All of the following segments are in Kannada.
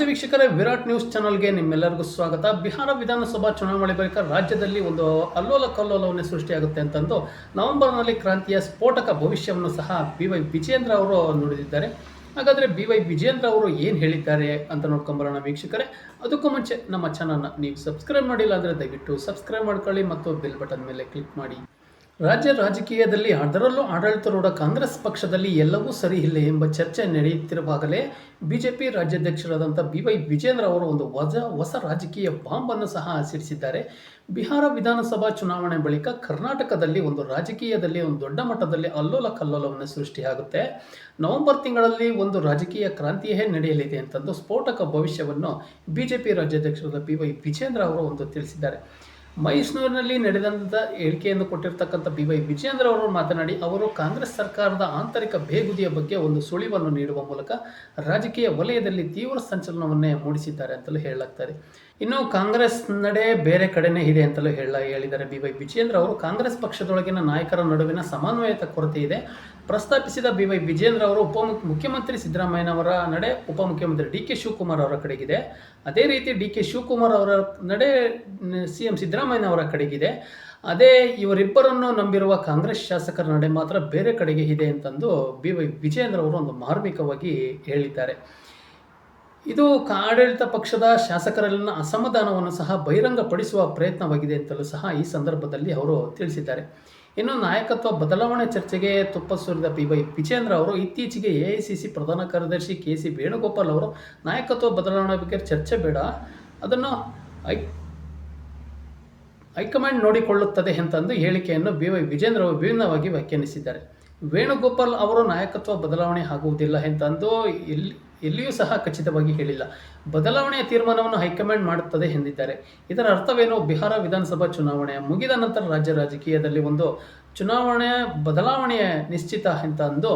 ನಮಸ್ತೆ ವೀಕ್ಷಕರೇ, ವಿರಾಟ್ ನ್ಯೂಸ್ ಚಾನಲ್ಗೆ ನಿಮ್ಮೆಲ್ಲರಿಗೂ ಸ್ವಾಗತ. ಬಿಹಾರ ವಿಧಾನಸಭಾ ಚುನಾವಣೆ ಬಳಿಕ ರಾಜ್ಯದಲ್ಲಿ ಒಂದು ಅಲ್ಲೋಲ ಕಲ್ಲೋಲವನ್ನೇ ಸೃಷ್ಟಿಯಾಗುತ್ತೆ ಅಂತಂದು ನವೆಂಬರ್ನಲ್ಲಿ ಕ್ರಾಂತಿಯ ಸ್ಫೋಟಕ ಭವಿಷ್ಯವನ್ನು ಸಹ ಬಿ ವೈ ವಿಜೇಂದ್ರ ಅವರು ನುಡಿದಿದ್ದಾರೆ. ಹಾಗಾದರೆ ಬಿ ವೈ ವಿಜೇಂದ್ರ ಅವರು ಏನು ಹೇಳಿದ್ದಾರೆ ಅಂತ ನೋಡ್ಕೊಂಬರೋಣ ವೀಕ್ಷಕರೇ. ಅದಕ್ಕೂ ಮುಂಚೆ ನಮ್ಮ ಚಾನಲ್ನ ನೀವು ಸಬ್ಸ್ಕ್ರೈಬ್ ಮಾಡಿಲ್ಲ ಅಂದರೆ ದಯವಿಟ್ಟು ಸಬ್ಸ್ಕ್ರೈಬ್ ಮಾಡ್ಕೊಳ್ಳಿ ಮತ್ತು ಬೆಲ್ ಬಟನ್ ಮೇಲೆ ಕ್ಲಿಕ್ ಮಾಡಿ. ರಾಜ್ಯ ರಾಜಕೀಯದಲ್ಲಿ ಅದರಲ್ಲೂ ಆಡಳಿತಾರೂಢ ಕಾಂಗ್ರೆಸ್ ಪಕ್ಷದಲ್ಲಿ ಎಲ್ಲವೂ ಸರಿ ಇಲ್ಲ ಎಂಬ ಚರ್ಚೆ ನಡೆಯುತ್ತಿರುವಾಗಲೇ ಬಿಜೆಪಿ ರಾಜ್ಯಾಧ್ಯಕ್ಷರಾದಂಥ ಬಿ ವೈ ವಿಜೇಂದ್ರ ಅವರು ಒಂದು ಹೊಸ ಹೊಸ ರಾಜಕೀಯ ಬಾಂಬನ್ನು ಸಹ ಸಿಡಿಸಿದ್ದಾರೆ. ಬಿಹಾರ ವಿಧಾನಸಭಾ ಚುನಾವಣೆ ಬಳಿಕ ಕರ್ನಾಟಕದಲ್ಲಿ ಒಂದು ರಾಜಕೀಯದಲ್ಲಿ, ಒಂದು ದೊಡ್ಡ ಮಟ್ಟದಲ್ಲಿ ಅಲ್ಲೋಲ ಕಲ್ಲೋಲವನ್ನು ಸೃಷ್ಟಿಯಾಗುತ್ತೆ. ನವೆಂಬರ್ ತಿಂಗಳಲ್ಲಿ ಒಂದು ರಾಜಕೀಯ ಕ್ರಾಂತಿಯೇ ನಡೆಯಲಿದೆ ಅಂತಂದು ಸ್ಫೋಟಕ ಭವಿಷ್ಯವನ್ನು ಬಿಜೆಪಿ ರಾಜ್ಯಾಧ್ಯಕ್ಷರಾದ ಬಿ ವೈ ವಿಜೇಂದ್ರ ಅವರು ಒಂದು ತಿಳಿಸಿದ್ದಾರೆ. ಮೈಸೂರಿನಲ್ಲಿ ನಡೆದಂಥ ಹೇಳಿಕೆಯನ್ನು ಕೊಟ್ಟಿರ್ತಕ್ಕಂಥ ಬಿ ವೈ ವಿಜಯೇಂದ್ರ ಅವರು ಮಾತನಾಡಿ, ಅವರು ಕಾಂಗ್ರೆಸ್ ಸರ್ಕಾರದ ಆಂತರಿಕ ಬೇಗುದಿಯ ಬಗ್ಗೆ ಒಂದು ಸುಳಿವನ್ನು ನೀಡುವ ಮೂಲಕ ರಾಜಕೀಯ ವಲಯದಲ್ಲಿ ತೀವ್ರ ಸಂಚಲನವನ್ನೇ ಮೂಡಿಸಿದ್ದಾರೆ ಅಂತಲೂ ಹೇಳಲಾಗ್ತದೆ. ಇನ್ನು ಕಾಂಗ್ರೆಸ್ ನಡೆ ಬೇರೆ ಕಡೆನೇ ಇದೆ ಅಂತಲೂ ಹೇಳ, ಹೇಳಿದ್ದಾರೆ ಬಿ ವೈ ವಿಜೇಂದ್ರ ಅವರು. ಕಾಂಗ್ರೆಸ್ ಪಕ್ಷದೊಳಗಿನ ನಾಯಕರ ನಡುವಿನ ಸಮನ್ವಯತೆ ಕೊರತೆ ಇದೆ. ಪ್ರಸ್ತಾಪಿಸಿದ ಬಿ ವೈ ವಿಜೇಂದ್ರ ಅವರು ಉಪ ಮುಖ್ಯಮಂತ್ರಿ ಸಿದ್ದರಾಮಯ್ಯನವರ ನಡೆ ಉಪಮುಖ್ಯಮಂತ್ರಿ ಡಿ ಕೆ ಶಿವಕುಮಾರ್ ಅವರ ಕಡೆಗಿದೆ. ಅದೇ ರೀತಿ ಡಿ ಕೆ ಶಿವಕುಮಾರ್ ಅವರ ನಡೆ ಸಿ ಎಂ ಸಿದ್ದರಾಮಯ್ಯನವರ ಕಡೆಗಿದೆ. ಅದೇ ಇವರಿಬ್ಬರನ್ನು ನಂಬಿರುವ ಕಾಂಗ್ರೆಸ್ ಶಾಸಕರ ನಡೆ ಮಾತ್ರ ಬೇರೆ ಕಡೆಗೆ ಇದೆ ಅಂತಂದು ಬಿ ವೈ ವಿಜಯೇಂದ್ರ ಅವರು ಒಂದು ಮಾರ್ಮಿಕವಾಗಿ ಹೇಳಿದ್ದಾರೆ. ಇದು ಆಡಳಿತ ಪಕ್ಷದ ಶಾಸಕರಲ್ಲಿನ ಅಸಮಾಧಾನವನ್ನು ಸಹ ಬಹಿರಂಗಪಡಿಸುವ ಪ್ರಯತ್ನವಾಗಿದೆ ಅಂತಲೂ ಸಹ ಈ ಸಂದರ್ಭದಲ್ಲಿ ಅವರು ತಿಳಿಸಿದ್ದಾರೆ. ಇನ್ನು ನಾಯಕತ್ವ ಬದಲಾವಣೆ ಚರ್ಚೆಗೆ ತುಪ್ಪ ಸುರಿದ ಬಿ ವೈ ವಿಜೇಂದ್ರ ಅವರು ಇತ್ತೀಚೆಗೆ ಎ ಐ ಸಿ ಸಿ ಪ್ರಧಾನ ಕಾರ್ಯದರ್ಶಿ ಕೆ ಸಿ ವೇಣುಗೋಪಾಲ್ ಅವರು ನಾಯಕತ್ವ ಬದಲಾವಣೆ ಬಗ್ಗೆ ಚರ್ಚೆ ಬೇಡ. ಅದನ್ನು ಹೈಕಮಾಂಡ್ ನೋಡಿಕೊಳ್ಳುತ್ತದೆ ಅಂತಂದು ಹೇಳಿಕೆಯನ್ನು ಬಿ ವೈ ವಿಜೇಂದ್ರ ವಿಭಿನ್ನವಾಗಿ ವ್ಯಾಖ್ಯಾನಿಸಿದ್ದಾರೆ. ವೇಣುಗೋಪಾಲ್ ಅವರು ನಾಯಕತ್ವ ಬದಲಾವಣೆ ಆಗುವುದಿಲ್ಲ ಅಂತಂದು ಎಲ್ಲಿ, ಎಲ್ಲಿಯೂ ಸಹ ಖಚಿತವಾಗಿ ಹೇಳಿಲ್ಲ. ಬದಲಾವಣೆಯ ತೀರ್ಮಾನವನ್ನು ಹೈಕಮಾಂಡ್ ಮಾಡುತ್ತದೆ ಎಂದಿದ್ದಾರೆ. ಇದರ ಅರ್ಥವೇನು? ಬಿಹಾರ ವಿಧಾನಸಭಾ ಚುನಾವಣೆ ಮುಗಿದ ನಂತರ ರಾಜ್ಯ ರಾಜಕೀಯದಲ್ಲಿ ಒಂದು ಚುನಾವಣೆ ಬದಲಾವಣೆಯ ನಿಶ್ಚಿತ ಅಂತ ಅಂದು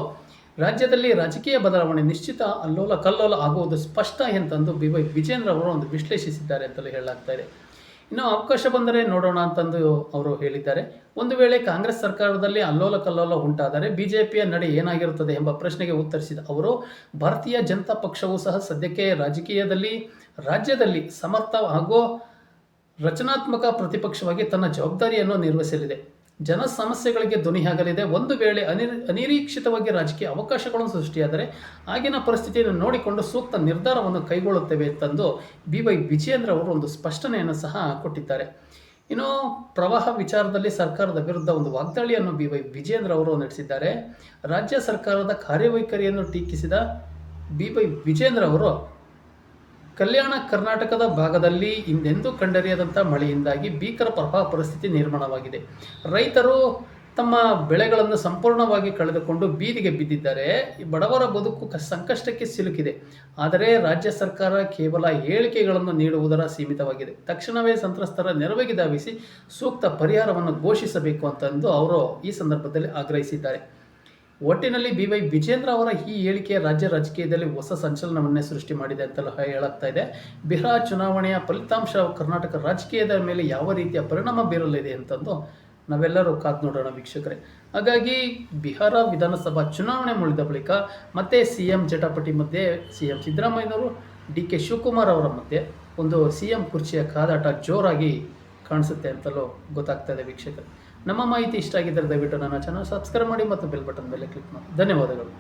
ರಾಜ್ಯದಲ್ಲಿ ರಾಜಕೀಯ ಬದಲಾವಣೆ ನಿಶ್ಚಿತ ಅಲ್ಲೋಲ ಕಲ್ಲೋಲ ಆಗುವುದು ಸ್ಪಷ್ಟ ಎಂತಂದು ಬಿ ವೈ ವಿಜೇಂದ್ರ ಅವರು ಒಂದು ವಿಶ್ಲೇಷಿಸಿದ್ದಾರೆ ಅಂತಲೂ ಹೇಳಲಾಗ್ತಾ ಇದೆ. ಇನ್ನು ಅವಕಾಶ ಬಂದರೆ ನೋಡೋಣ ಅಂತಂದು ಅವರು ಹೇಳಿದ್ದಾರೆ. ಒಂದು ವೇಳೆ ಕಾಂಗ್ರೆಸ್ ಸರ್ಕಾರದಲ್ಲಿ ಅಲ್ಲೋಲ ಕಲ್ಲೋಲ ಉಂಟಾದರೆ ಬಿಜೆಪಿಯ ನಡೆ ಏನಾಗಿರುತ್ತದೆ ಎಂಬ ಪ್ರಶ್ನೆಗೆ ಉತ್ತರಿಸಿದ ಅವರು, ಭಾರತೀಯ ಜನತಾ ಪಕ್ಷವು ಸಹ ಸದ್ಯಕ್ಕೆ ರಾಜಕೀಯದಲ್ಲಿ, ರಾಜ್ಯದಲ್ಲಿ ಸಮರ್ಥ ಹಾಗೂ ರಚನಾತ್ಮಕ ಪ್ರತಿಪಕ್ಷವಾಗಿ ತನ್ನ ಜವಾಬ್ದಾರಿಯನ್ನು ನಿರ್ವಹಿಸಲಿದೆ. ಜನ ಸಮಸ್ಯೆಗಳಿಗೆ ಧ್ವನಿಯಾಗಲಿದೆ ಒಂದು ವೇಳೆ ಅನಿ ಅನಿರೀಕ್ಷಿತವಾಗಿ ರಾಜಕೀಯ ಅವಕಾಶಗಳನ್ನು ಸೃಷ್ಟಿಯಾದರೆ ಆಗಿನ ಪರಿಸ್ಥಿತಿಯನ್ನು ನೋಡಿಕೊಂಡು ಸೂಕ್ತ ನಿರ್ಧಾರವನ್ನು ಕೈಗೊಳ್ಳುತ್ತೇವೆ ತಂದು ಬಿ ವೈ ವಿಜಯೇಂದ್ರ ಅವರು ಒಂದು ಸ್ಪಷ್ಟನೆಯನ್ನು ಸಹ ಕೊಟ್ಟಿದ್ದಾರೆ. ಇನ್ನು ಪ್ರವಾಹ ವಿಚಾರದಲ್ಲಿ ಸರ್ಕಾರದ ವಿರುದ್ಧ ಒಂದು ವಾಗ್ದಾಳಿಯನ್ನು ಬಿ ವೈ ವಿಜೇಂದ್ರ ಅವರು ನಡೆಸಿದ್ದಾರೆ. ರಾಜ್ಯ ಸರ್ಕಾರದ ಕಾರ್ಯವೈಖರಿಯನ್ನು ಟೀಕಿಸಿದ ಬಿ ವೈ ವಿಜೇಂದ್ರ ಅವರು ಕಲ್ಯಾಣ ಕರ್ನಾಟಕದ ಭಾಗದಲ್ಲಿ ಹಿಂದೆಂದೂ ಕಂಡರಿಯದಂಥ ಮಳೆಯಿಂದಾಗಿ ಭೀಕರ ಪ್ರವಾಹ ಪರಿಸ್ಥಿತಿ ನಿರ್ಮಾಣವಾಗಿದೆ. ರೈತರು ತಮ್ಮ ಬೆಳೆಗಳನ್ನು ಸಂಪೂರ್ಣವಾಗಿ ಕಳೆದುಕೊಂಡು ಬೀದಿಗೆ ಬಿದ್ದಿದ್ದಾರೆ. ಬಡವರ ಬದುಕು ಸಂಕಷ್ಟಕ್ಕೆ ಸಿಲುಕಿದೆ. ಆದರೆ ರಾಜ್ಯ ಸರ್ಕಾರ ಕೇವಲ ಹೇಳಿಕೆಗಳನ್ನು ನೀಡುವುದರ ಸೀಮಿತವಾಗಿದೆ. ತಕ್ಷಣವೇ ಸಂತ್ರಸ್ತರ ನೆರವಿಗೆ ಧಾವಿಸಿ ಸೂಕ್ತ ಪರಿಹಾರವನ್ನು ಘೋಷಿಸಬೇಕು ಅಂತಂದು ಅವರು ಈ ಸಂದರ್ಭದಲ್ಲಿ ಆಗ್ರಹಿಸಿದ್ದಾರೆ. ಒಟ್ಟಿನಲ್ಲಿ ಬಿ ವೈ ವಿಜೇಂದ್ರ ಅವರ ಈ ಹೇಳಿಕೆ ರಾಜ್ಯ ರಾಜಕೀಯದಲ್ಲಿ ಹೊಸ ಸಂಚಲನವನ್ನೇ ಸೃಷ್ಟಿ ಮಾಡಿದೆ ಅಂತಲೂ ಹೇಳಾಗ್ತಾ ಇದೆ. ಬಿಹಾರ ಚುನಾವಣೆಯ ಫಲಿತಾಂಶ ಕರ್ನಾಟಕ ರಾಜಕೀಯದ ಮೇಲೆ ಯಾವ ರೀತಿಯ ಪರಿಣಾಮ ಬೀರಲಿದೆ ಅಂತಂದು ನಾವೆಲ್ಲರೂ ಕಾದು ನೋಡೋಣ ವೀಕ್ಷಕರೇ. ಹಾಗಾಗಿ ಬಿಹಾರ ವಿಧಾನಸಭಾ ಚುನಾವಣೆ ಮುಳಿದ ಬಳಿಕ ಮತ್ತೆ ಸಿ ಎಂ ಜಟಾಪಟಿ ಮಧ್ಯೆ ಸಿ ಎಂ ಸಿದ್ದರಾಮಯ್ಯನವರು ಡಿ ಕೆ ಶಿವಕುಮಾರ್ ಅವರ ಮಧ್ಯೆ ಒಂದು ಸಿ ಎಂ ಕುರ್ಚಿಯ ಕಾದಾಟ ಜೋರಾಗಿ ಕಾಣಿಸುತ್ತೆ ಅಂತಲೂ ಗೊತ್ತಾಗ್ತಾ ಇದೆ ವೀಕ್ಷಕರು. ನಮ್ಮ ಮಾಹಿತಿ ಇಷ್ಟ ಆಗಿದ್ದರೆ ದಯವಿಟ್ಟು ನನ್ನ ಚಾನಲ್ ಸಬ್ಸ್ಕ್ರೈಬ್ ಮಾಡಿ ಮತ್ತು ಬೆಲ್ ಬಟನ್ ಮೇಲೆ ಕ್ಲಿಕ್ ಮಾಡಿ. ಧನ್ಯವಾದಗಳು.